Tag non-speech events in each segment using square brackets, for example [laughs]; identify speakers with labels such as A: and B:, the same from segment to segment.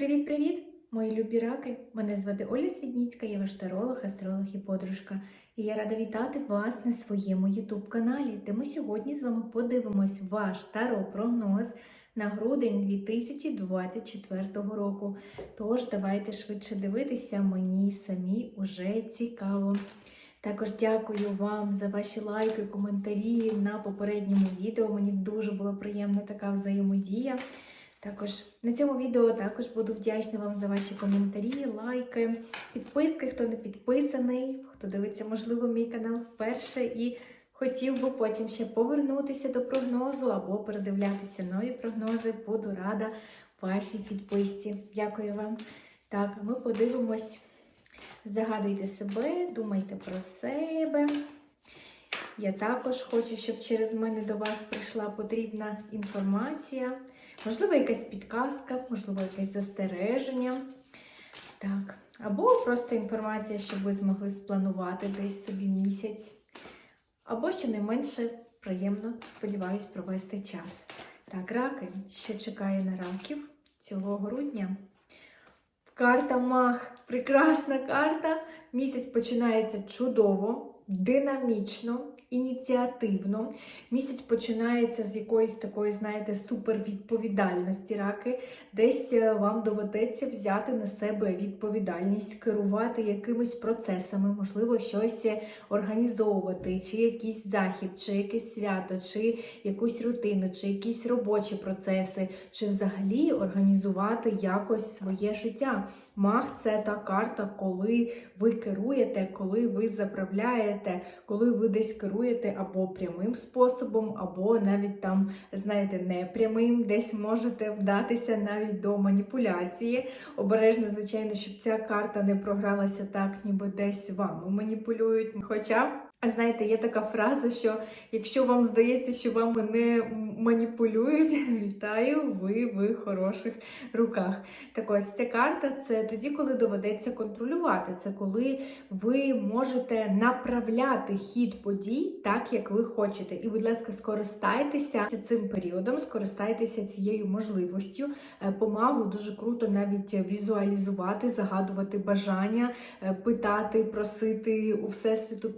A: Привіт-привіт, мої любі раки! Мене звати Оля Свідніцька, я ваш таролог, астролог і подружка. І я рада вітати вас на своєму YouTube каналі, де ми сьогодні з вами подивимось ваш таро-прогноз на грудень 2024 року. Тож давайте швидше дивитися, мені самі уже цікаво. Також дякую вам за ваші лайки, коментарі на попередньому відео. Мені дуже була приємна така взаємодія. Також на цьому відео також буду вдячна вам за ваші коментарі, лайки, підписки, хто не підписаний, хто дивиться, можливо, мій канал вперше і хотів би потім ще повернутися до прогнозу або передивлятися нові прогнози. Буду рада вашій підписці. Дякую вам. Так, ми подивимось. Загадуйте себе, думайте про себе. Я також хочу, щоб через мене до вас прийшла потрібна інформація. Можливо, якась підказка, можливо, якесь застереження. Так. Або просто інформація, щоб ви змогли спланувати десь собі місяць. Або, щонайменше, приємно, сподіваюсь, провести час. Так, раки, що чекає на раків цього грудня? Карта Мах. Прекрасна карта. Місяць починається чудово, динамічно, ініціативно. Місяць починається з якоїсь такої, знаєте, супервідповідальності раки. Десь е, вам доведеться взяти на себе відповідальність, керувати якимись процесами, можливо, щось організовувати, чи якийсь захід, чи якесь свято, чи якусь рутину, чи якісь робочі процеси, чи взагалі організувати якось своє життя. Мах це та карта, коли ви керуєте, коли ви заправляєте, коли ви десь керуєте або прямим способом, або навіть там, знаєте, непрямим, десь можете вдатися навіть до маніпуляції. Обережно, звичайно, щоб ця карта не програлася так, ніби десь вами маніпулюють. Хоча. Знаєте, є така фраза, що якщо вам здається, що вами не маніпулюють, [laughs] вітаю, ви в хороших руках. Так ось ця карта це тоді, коли доведеться контролювати. Це коли ви можете направляти хід подій так, як ви хочете. І, будь ласка, скористайтеся цим періодом, скористайтеся цією можливістю. Е, Помагу дуже круто навіть візуалізувати, загадувати бажання, е, питати, просити у всесвіту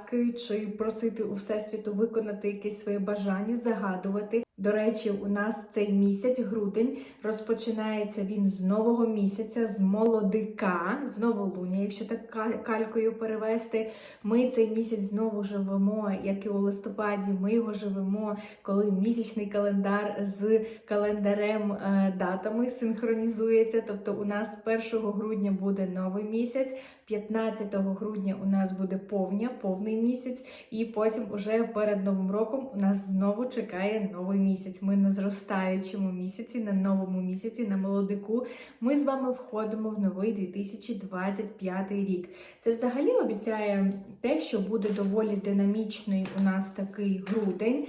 A: підказки чи просити у всесвіту виконати якесь своє бажання, загадувати. До речі, у нас цей місяць, грудень, розпочинається він з нового місяця, з молодика, з новолуння, якщо так калькою перевести. Ми цей місяць знову живемо, як і у листопаді, ми його живемо, коли місячний календар з календарем е, датами синхронізується. Тобто у нас 1 грудня буде новий місяць, 15 грудня у нас буде повня, повний місяць, і потім уже перед новим роком у нас знову чекає новий місяць. Ми на зростаючому місяці, на новому місяці, на молодику. Ми з вами входимо в новий 2025 рік. Це взагалі обіцяє те, що буде доволі динамічний у нас такий грудень.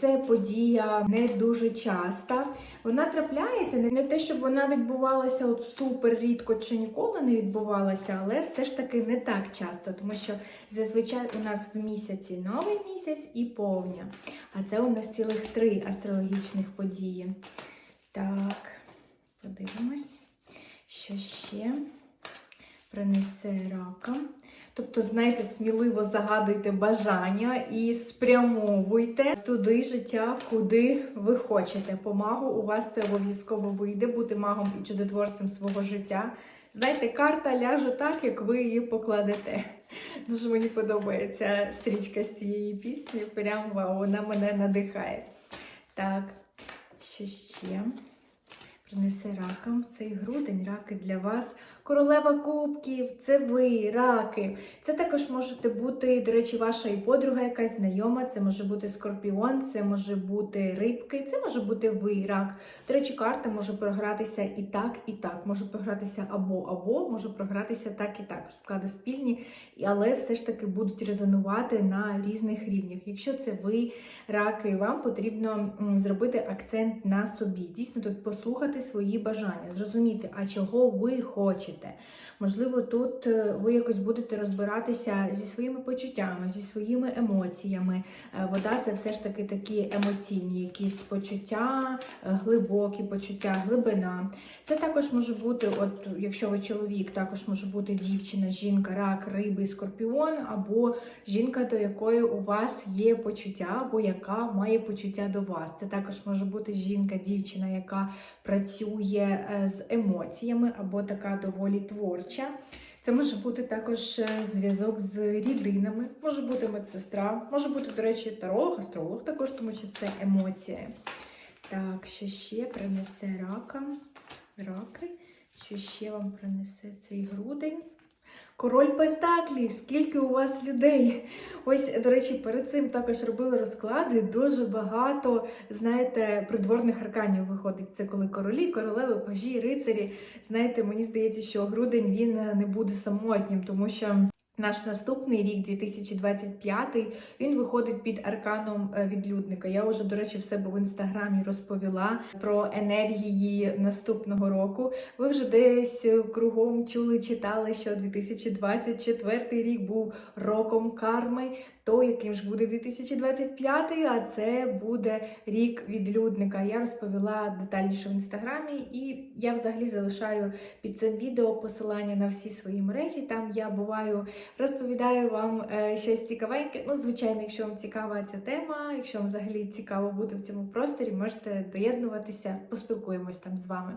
A: Це подія не дуже часта. Вона трапляється не те, щоб вона відбувалася от супер рідко чи ніколи не відбувалася, але все ж таки не так часто, тому що зазвичай у нас в місяці новий місяць і повня. А це у нас цілих три астрологічних події. Так, подивимось, що ще принесе ракам. Тобто, знаєте, сміливо загадуйте бажання і спрямовуйте туди життя, куди ви хочете. Помагу у вас це обов'язково вийде, бути магом і чудотворцем свого життя. Знаєте, карта ляже так, як ви її покладете. Дуже мені подобається стрічка з цієї пісні. Прям вау, вона мене надихає. Так, що ще? Принесе ракам цей грудень, раки для вас. Королева кубків, це ви, раки. Це також можете бути, до речі, ваша і подруга, якась знайома, це може бути скорпіон, це може бути рибки, це може бути ви, рак. До речі, карта може програтися і так, і так. Може програтися або, або, може програтися так і так. Склади спільні, але все ж таки будуть резонувати на різних рівнях. Якщо це ви, раки, вам потрібно зробити акцент на собі. Дійсно, тут послухати свої бажання, зрозуміти, а чого ви хочете. Хочете. Можливо, тут е, ви якось будете розбиратися зі своїми почуттями, зі своїми емоціями. Е, Вода це все ж таки такі емоційні, якісь почуття, е, глибокі почуття, глибина. Це також може бути, от якщо ви чоловік, також може бути дівчина, жінка, рак, риби, скорпіон, або жінка, до якої у вас є почуття, або яка має почуття до вас. Це також може бути жінка, дівчина, яка працює з емоціями, або така доволі творча. Це може бути також е, зв'язок з рідинами, може бути медсестра, може бути, до речі, таролог, астролог також, тому що це емоції. Так, що ще принесе рака? Раки. Що ще вам принесе цей грудень? Король Пентаклі, скільки у вас людей? Ось, до речі, перед цим також робили розклади. Дуже багато, знаєте, придворних арканів виходить. Це коли королі, королеви, пажі, рицарі. Знаєте, мені здається, що грудень він не буде самотнім, тому що. Наш наступний рік, 2025, він виходить під арканом е, відлюдника. Я вже, до речі, в себе в інстаграмі розповіла про енергії наступного року. Ви вже десь е, кругом чули, читали, що 2024 рік був роком карми. То яким ж буде 2025, а це буде рік відлюдника. Я розповіла детальніше в інстаграмі, і я взагалі залишаю під цим відео посилання на всі свої мережі. Там я буваю розповідаю вам е, щось цікавеньке. Ну, звичайно, якщо вам цікава ця тема, якщо вам взагалі цікаво бути в цьому просторі, можете доєднуватися, поспілкуємось там з вами.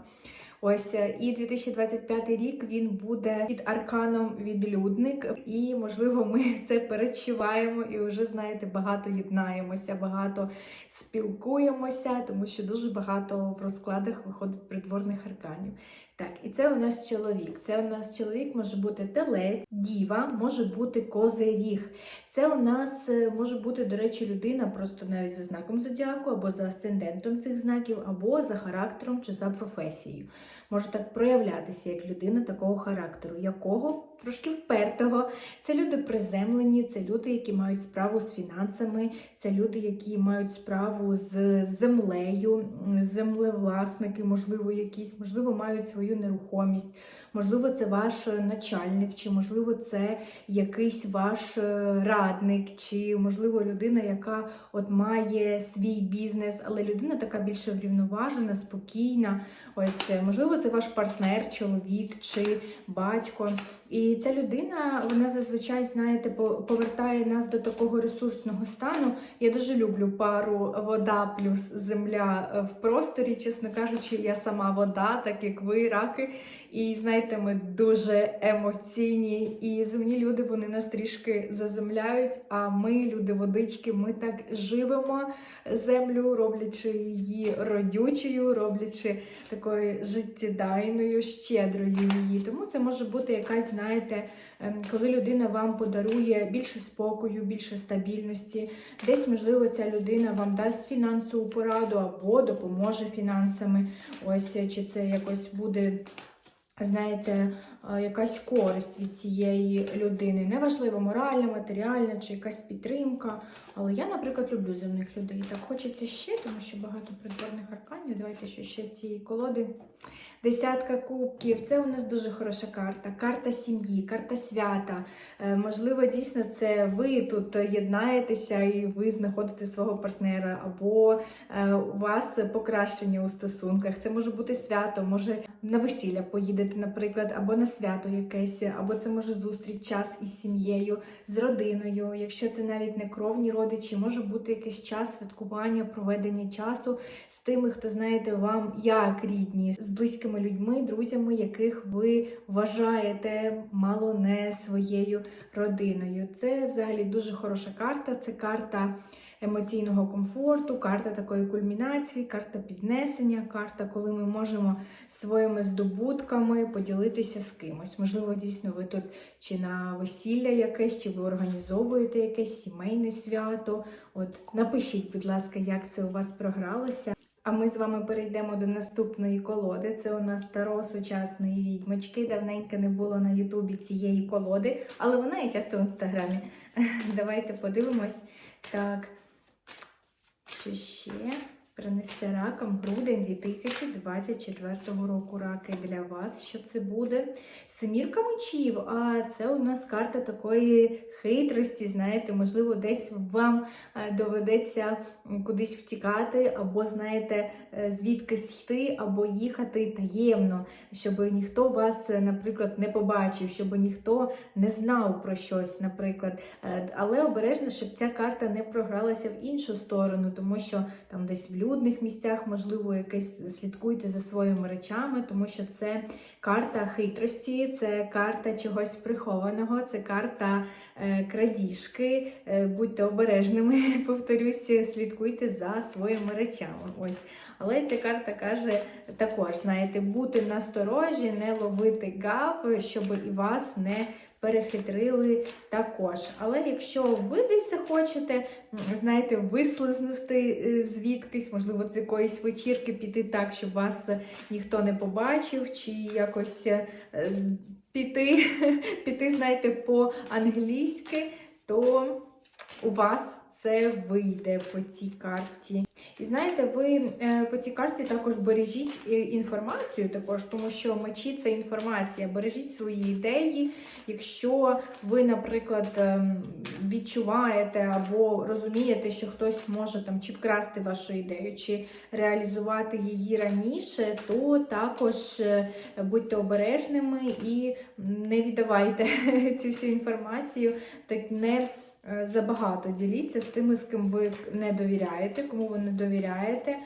A: Ось е, і 2025 рік він буде під арканом відлюдник, і можливо, ми [laughs] це перечуваємо і вже знаєте, багато єднаємося, багато спілкуємося, тому що дуже багато в розкладах виходить придворних арканів. Так, і це у нас чоловік. Це у нас чоловік може бути телець, діва, може бути козиріг. Це у нас е, може бути, до речі, людина просто навіть за знаком зодіаку, або за асцендентом цих знаків, або за характером чи за професією. Може так проявлятися як людина такого характеру, якого трошки впертого. Це люди приземлені, це люди, які мають справу з фінансами, це люди, які мають справу з землею, землевласники, можливо, якісь, можливо, мають свою нерухомість, можливо, це ваш начальник, чи можливо, це якийсь ваш е, радник, чи можливо людина, яка от має свій бізнес, але людина така більше врівноважена, спокійна. Ось, е, можливо, це ваш партнер, чоловік чи батько. І ця людина, вона зазвичай, знаєте, по- повертає нас до такого ресурсного стану. Я дуже люблю пару вода плюс земля в просторі. Чесно кажучи, я сама вода, так як ви, раки. І знаєте, ми дуже емоційні. І земні люди вони нас трішки заземляють. А ми, люди водички, ми так живемо землю, роблячи її родючою, роблячи такою життєдайною, щедрою її. Тому це може бути якась, знаєте, ем, коли людина вам подарує більше спокою, більше стабільності. Десь, можливо, ця людина вам дасть фінансову пораду або допоможе фінансами. Ось чи це якось буде. Знаєте, е, якась користь від цієї людини. Неважливо, моральна, матеріальна чи якась підтримка. Але я, наприклад, люблю земних людей. Так хочеться ще, тому що багато придворних арканів. Давайте ще з цієї колоди. Десятка кубків. Це у нас дуже хороша карта. Карта сім'ї, карта свята. Е, Можливо, дійсно, це ви тут єднаєтеся і ви знаходите свого партнера, або е, у вас покращення у стосунках. Це може бути свято, може на весілля поїдете, наприклад, або на свято якесь, або це може зустріч час із сім'єю, з родиною. Якщо це навіть не кровні родичі, може бути якийсь час святкування, проведення часу з тими, хто знаєте вам як рідні, з близькими людьми, друзями, яких ви вважаєте мало не своєю родиною. Це взагалі дуже хороша карта. Це карта емоційного комфорту, карта такої кульмінації, карта піднесення, карта, коли ми можемо своїми здобутками поділитися з кимось. Можливо, дійсно ви тут чи на весілля якесь, чи ви організовуєте якесь сімейне свято. От напишіть, будь ласка, як це у вас програлося. А ми з вами перейдемо до наступної колоди. Це у нас старо сучасної відьмочки. Давненько не було на Ютубі цієї колоди, але вона є часто в інстаграмі. [laughs] Давайте подивимось. Так, що ще? принесе раком грудень 2024 року. Раки для вас. Що це буде? Семірка мечів, а це у нас карта такої хитрості. Знаєте, можливо, десь вам е, доведеться кудись втікати, або, знаєте, е, звідкись йти, або їхати таємно, щоб ніхто вас, е, наприклад, не побачив, щоб ніхто не знав про щось, наприклад. Але обережно, щоб ця карта не програлася в іншу сторону, тому що там десь в людних місцях, можливо, якесь слідкуйте за своїми речами, тому що це карта хитрості, це карта чогось прихованого, це карта крадіжки. Е, будьте обережними, [laughs] повторюсь, слідкуйте за своїми речами. Ось. Але ця карта каже також, знаєте, бути насторожі, не ловити гав, щоб і вас не перехитрили також. Але якщо ви десь захочете, знаєте, вислизнути е, звідкись, можливо, з якоїсь вечірки піти так, щоб вас ніхто не побачив, чи якось е, піти, [laughs] піти, знаєте, по-англійськи, то у вас це вийде по цій карті. І знаєте, ви е, по цій карті також бережіть е, інформацію, також, тому що мечі це інформація. Бережіть свої ідеї. Якщо ви, наприклад, ем, відчуваєте або розумієте, що хтось може там чи вкрасти вашу ідею, чи реалізувати її раніше, то також е, будьте обережними і не віддавайте [laughs] цю всю інформацію, так не е, забагато діліться з тими, з ким ви не довіряєте, кому ви не довіряєте.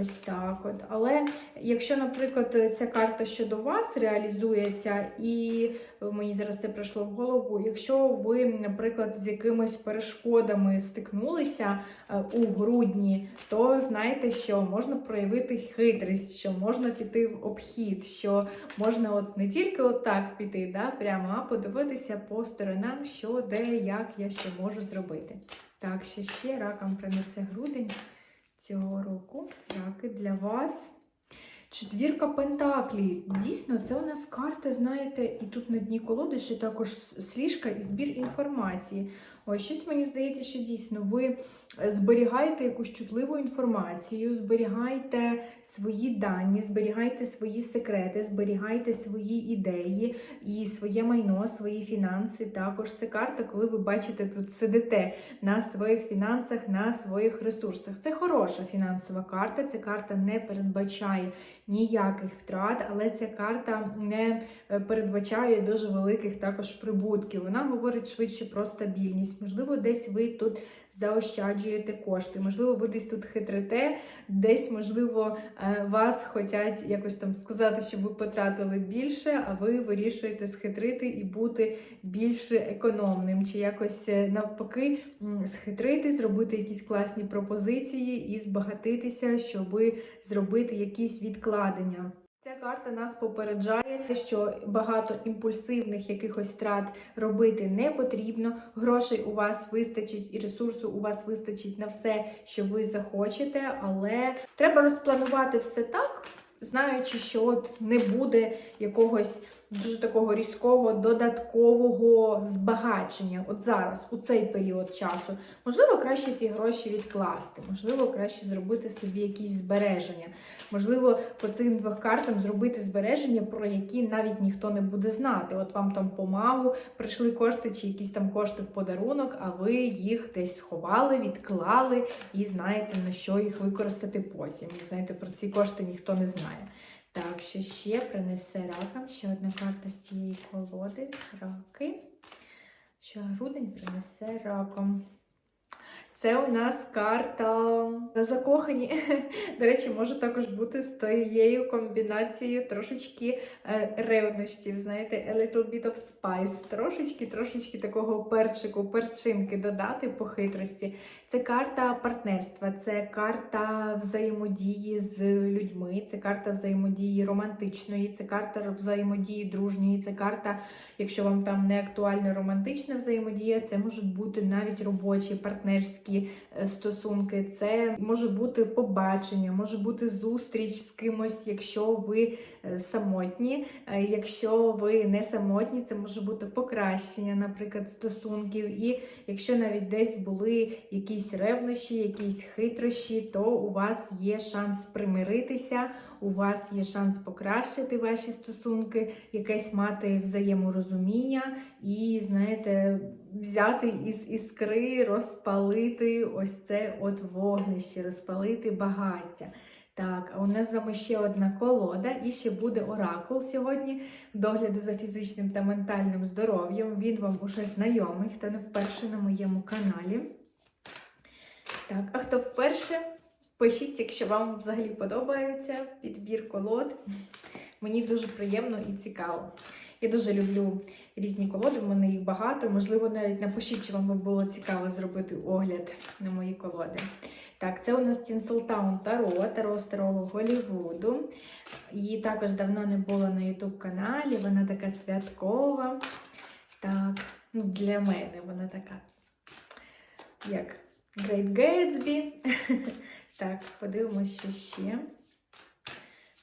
A: Ось так от. Але якщо, наприклад, ця карта щодо вас реалізується, і мені зараз це прийшло в голову, якщо ви, наприклад, з якимись перешкодами стикнулися е, у грудні, то знайте, що можна проявити хитрість, що можна піти в обхід, що можна от не тільки отак піти, да, прямо, а подивитися по сторонам, що де, як я ще можу зробити. Так, що ще ракам принесе грудень цього року. Раки для вас. Четвірка Пентаклі. Дійсно, це у нас карта, знаєте, і тут на дні колоди ще також сліжка і збір інформації. Ось щось мені здається, що дійсно ви зберігаєте якусь чутливу інформацію, зберігайте свої дані, зберігайте свої секрети, зберігайте свої ідеї і своє майно, свої фінанси. Також це карта, коли ви бачите, тут сидите на своїх фінансах, на своїх ресурсах. Це хороша фінансова карта. Ця карта не передбачає ніяких втрат, але ця карта не е, передбачає дуже великих також прибутків. Вона говорить швидше про стабільність. Можливо, десь ви тут заощаджуєте кошти, можливо, ви десь тут хитрите, десь, можливо, е, вас хочуть якось там сказати, щоб ви потратили більше, а ви вирішуєте схитрити і бути більш економним, чи якось е, навпаки схитрити, зробити якісь класні пропозиції і збагатитися, щоб зробити якісь відкладення. Ця карта нас попереджає, що багато імпульсивних якихось страт робити не потрібно. Грошей у вас вистачить і ресурсу у вас вистачить на все, що ви захочете, але треба розпланувати все так, знаючи, що от не буде якогось дуже такого різкого додаткового збагачення. От зараз, у цей період часу, можливо, краще ці гроші відкласти, можливо, краще зробити собі якісь збереження. Можливо, по цим двох картам зробити збереження, про які навіть ніхто не буде знати. От вам там помагу прийшли кошти чи якісь там кошти в подарунок, а ви їх десь сховали, відклали і знаєте, на що їх використати потім. І знаєте, про ці кошти ніхто не знає. Так, що ще принесе ракам? Ще одна карта з цієї колоди. Раки. Що грудень принесе раком. Це у нас карта закохані. [laughs] До речі, може також бути з тією комбінацією трошечки е, ревнощів, знаєте, a little bit of spice. Трошечки, трошечки такого перчику, перчинки додати по хитрості. Це карта партнерства, це карта взаємодії з людьми, це карта взаємодії романтичної, це карта взаємодії дружньої, це карта, якщо вам там не актуальна романтична взаємодія, це можуть бути навіть робочі, партнерські е, стосунки, це може бути побачення, може бути зустріч з кимось, якщо ви е, самотні. Е, Якщо ви не самотні, це може бути покращення, наприклад, стосунків. І якщо навіть десь були якісь ревнощі, якісь хитрощі, то у вас є шанс примиритися, у вас є шанс покращити ваші стосунки, якесь мати взаєморозуміння і, знаєте, взяти із іскри, розпалити ось це от вогнище, розпалити багаття. Так, а у нас з вами ще одна колода, і ще буде оракул сьогодні догляду за фізичним та ментальним здоров'ям. Він вам уже знайомий, хто не вперше на моєму каналі. Так, а хто вперше, пишіть, якщо вам взагалі подобається підбір колод. Мені дуже приємно і цікаво. Я дуже люблю різні колоди, в мене їх багато. Можливо, навіть напишіть, чи вам би було цікаво зробити огляд на мої колоди. Так, це у нас Тінселтаун Таро, Таро Старого Голлівуду. Її також давно не було на YouTube каналі. Вона така святкова. Так, ну для мене вона така, як Great Gatsby. [laughs] Так, подивимося, що ще.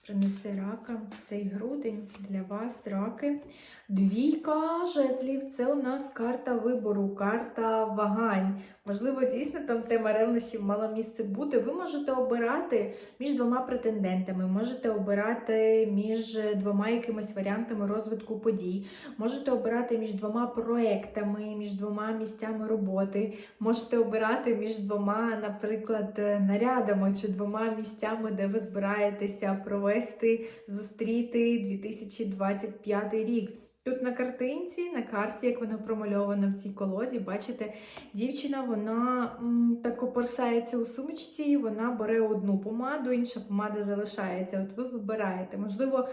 A: Принесе рака цей грудень для вас, раки. Двійка жезлів це у нас карта вибору, карта вагань. Можливо, дійсно там тема ревнощів мала місце бути. Ви можете обирати між двома претендентами, можете обирати між двома якимись варіантами розвитку подій, можете обирати між двома проектами, між двома місцями роботи, можете обирати між двома, наприклад, нарядами чи двома місцями, де ви збираєтеся провести, зустріти 2025 рік. Тут на картинці, на карті, як вона промальована в цій колоді, бачите, дівчина вона м, так копорсається у сумочці, вона бере одну помаду, інша помада залишається. От ви вибираєте. Можливо,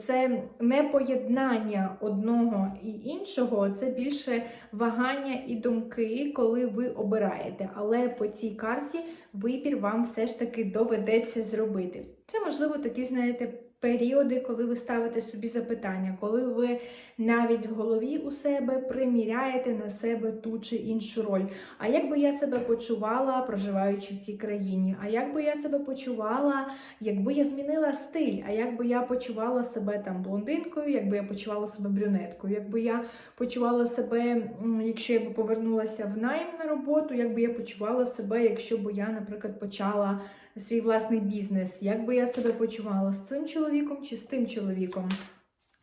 A: це не поєднання одного і іншого, це більше вагання і думки, коли ви обираєте. Але по цій карті вибір вам все ж таки доведеться зробити. Це можливо такі, знаєте періоди, коли ви ставите собі запитання, коли ви навіть в голові у себе приміряєте на себе ту чи іншу роль. А як би я себе почувала, проживаючи в цій країні? А як би я себе почувала, якби я змінила стиль? А як би я почувала себе там блондинкою, якби я почувала себе брюнеткою, якби я почувала себе, якщо я б повернулася в найм на роботу, як би я почувала себе, якщо б я, наприклад, почала свій власний бізнес, як би я себе почувала з цим чоловіком чи з тим чоловіком.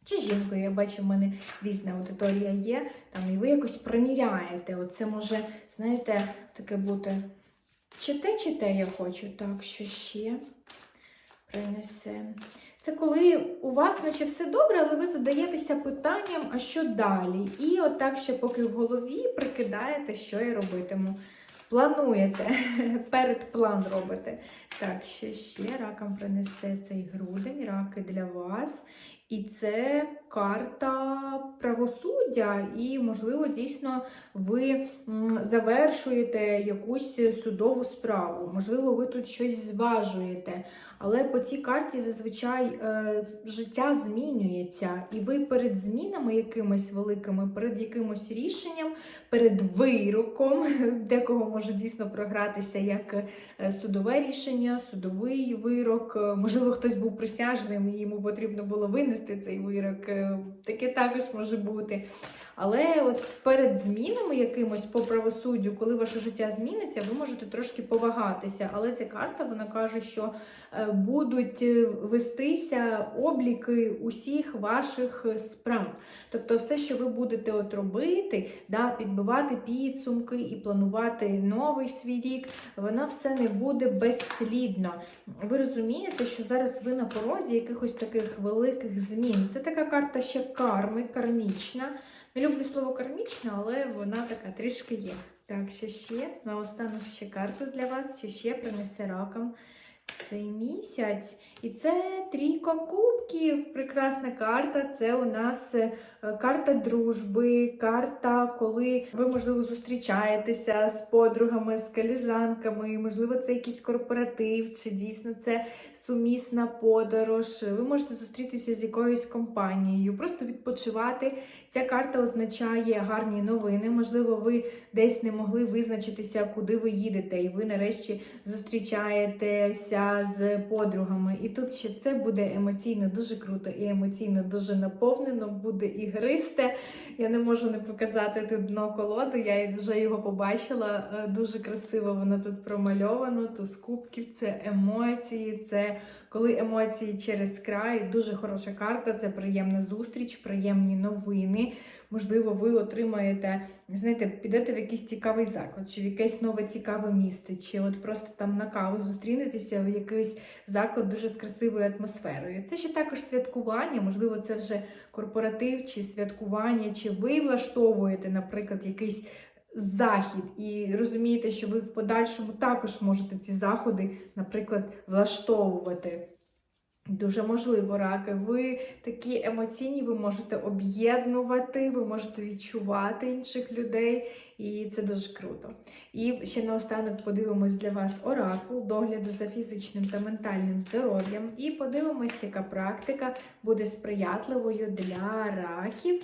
A: Чи жінкою, я бачу, в мене різна аудиторія є, там і ви якось приміряєте. Оце може, знаєте, таке бути. Чи те, чи те я хочу. Так, що ще принесе. Це коли у вас наче все добре, але ви задаєтеся питанням, а що далі? І отак ще поки в голові прикидаєте, що я робитиму. Плануєте, [laughs] передплан робите. Так, що ще ракам принесе цей грудень, раки для вас. І це карта правосуддя, і, можливо, дійсно ви завершуєте якусь судову справу. Можливо, ви тут щось зважуєте. Але по цій карті зазвичай е, життя змінюється, і ви перед змінами якимись великими, перед якимось рішенням, перед вироком, [laughs] декого може дійсно програтися як е, судове рішення, судовий вирок. Е, можливо, хтось був присяжним і йому потрібно було винести цей вирок. Е, таке також може бути. Але от перед змінами якимось по правосуддю, коли ваше життя зміниться, ви можете трошки повагатися. Але ця карта вона каже, що будуть вестися обліки усіх ваших справ. Тобто, все, що ви будете от робити, да, підбивати підсумки і планувати новий свій рік, воно все не буде безслідно. Ви розумієте, що зараз ви на порозі якихось таких великих змін. Це така карта ще карми, кармічна. Не люблю слово кармічно, але вона така трішки є. Так, що ще? Наостанок ще карту для вас, що ще принесе раком цей місяць. І це трійка кубків. Прекрасна карта. Це у нас е, карта дружби, карта, коли ви, можливо, зустрічаєтеся з подругами, з коліжанками, можливо, це якийсь корпоратив, чи дійсно це сумісна подорож. Ви можете зустрітися з якоюсь компанією, просто відпочивати. Ця карта означає гарні новини. Можливо, ви десь не могли визначитися, куди ви їдете, і ви нарешті зустрічаєтеся з подругами. І тут ще це буде емоційно дуже круто і емоційно дуже наповнено, буде ігристе. Я не можу не показати тут дно колоду, Я вже його побачила. Е, Дуже красиво воно тут промальовано. Тут кубків, це емоції, це коли емоції через край. Дуже хороша карта. Це приємна зустріч, приємні новини. Можливо, ви отримаєте, знаєте, підете в якийсь цікавий заклад, чи в якесь нове цікаве місце, чи от просто там на каву зустрінетеся в якийсь заклад дуже з красивою атмосферою. Це ще також святкування, можливо, це вже корпоратив чи святкування, чи ви влаштовуєте, наприклад, якийсь захід, і розумієте, що ви в подальшому також можете ці заходи, наприклад, влаштовувати. Дуже можливо, раки. Ви такі емоційні, ви можете об'єднувати, ви можете відчувати інших людей, і це дуже круто. І ще наостанок подивимось для вас оракул, догляду за фізичним та ментальним здоров'ям. І подивимось, яка практика буде сприятливою для раків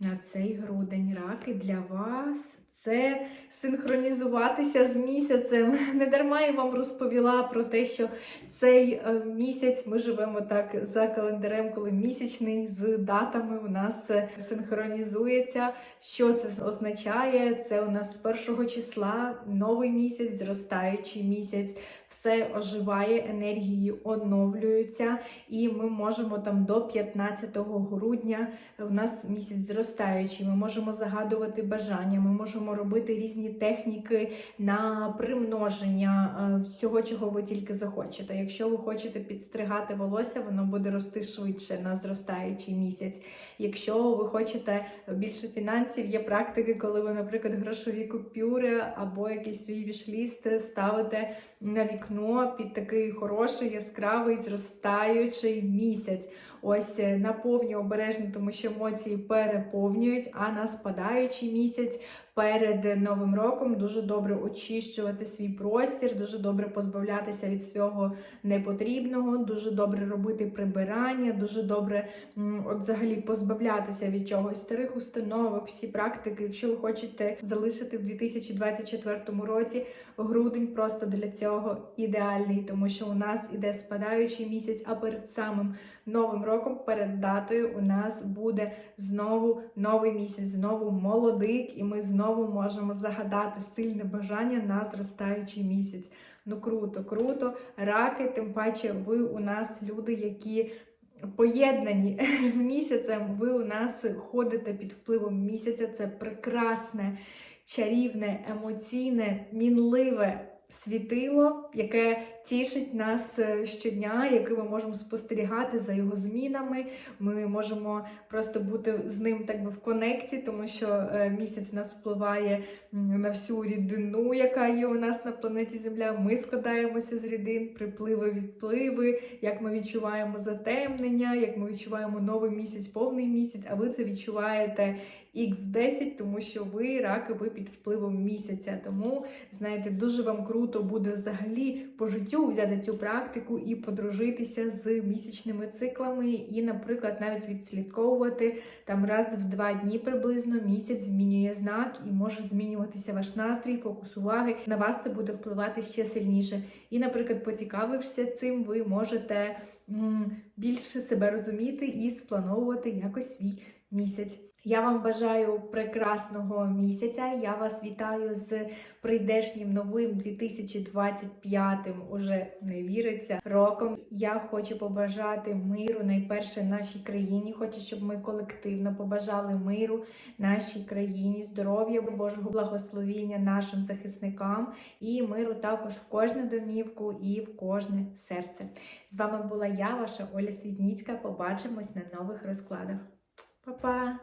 A: на цей грудень. Раки для вас. Це синхронізуватися з місяцем. [laughs] Не дарма я вам розповіла про те, що цей е, місяць ми живемо так за календарем, коли місячний з датами у нас е, синхронізується. Що це означає? Це у нас з першого числа новий місяць, зростаючий місяць, все оживає, енергії оновлюються, і ми можемо там до 15 грудня у нас місяць зростаючий. Ми можемо загадувати бажання, ми можемо робити різні техніки на примноження е, всього, чого ви тільки захочете. Якщо ви хочете підстригати волосся, воно буде рости швидше на зростаючий місяць. Якщо ви хочете більше фінансів, є практики, коли ви, наприклад, грошові купюри або якийсь свій вішліст ставите на вікно під такий хороший, яскравий, зростаючий місяць. Ось е, наповнюю обережно, тому що емоції переповнюють, а на спадаючий місяць перед новим роком дуже добре очищувати свій простір, дуже добре позбавлятися від всього непотрібного, дуже добре робити прибирання, дуже добре от взагалі позбавлятися від чогось старих установок, всі практики. Якщо ви хочете залишити в 2024 році грудень, просто для цього ідеальний, тому що у нас іде спадаючий місяць, а перед самим новим роком, перед датою, у нас буде знову новий місяць, знову молодик, і ми знову можемо загадати сильне бажання на зростаючий місяць. Ну круто, круто. Раки, тим паче, ви у нас люди, які. Поєднані [laughs] з місяцем, ви у нас ходите під впливом місяця. Це прекрасне, чарівне, емоційне, мінливе світило, яке тішить нас е, щодня, яке ми можемо спостерігати за його змінами. Ми можемо просто бути з ним так би в конекті, тому що е, місяць нас впливає на всю рідину, яка є у нас на планеті Земля. Ми складаємося з рідин, припливи, відпливи, як ми відчуваємо затемнення, як ми відчуваємо новий місяць, повний місяць. А ви це відчуваєте Х10, тому що ви раки, ви під впливом місяця. Тому знаєте, дуже вам круто буде взагалі по життю взяти цю практику і подружитися з місячними циклами, і, наприклад, навіть відслідковувати там раз в два дні приблизно місяць змінює знак і може змінюватися ваш настрій, фокус уваги. На вас це буде впливати ще сильніше. І, наприклад, поцікавившись цим, ви можете більше себе розуміти і сплановувати якось свій місяць. Я вам бажаю прекрасного місяця. Я вас вітаю з прийдешнім новим 2025 уже не віриться роком. Я хочу побажати миру найперше нашій країні. Хочу, щоб ми колективно побажали миру нашій країні, здоров'я, Божого благословіння нашим захисникам і миру також в кожну домівку і в кожне серце. З вами була я, ваша Оля Свідніцька. Побачимось на нових розкладах. Па-па!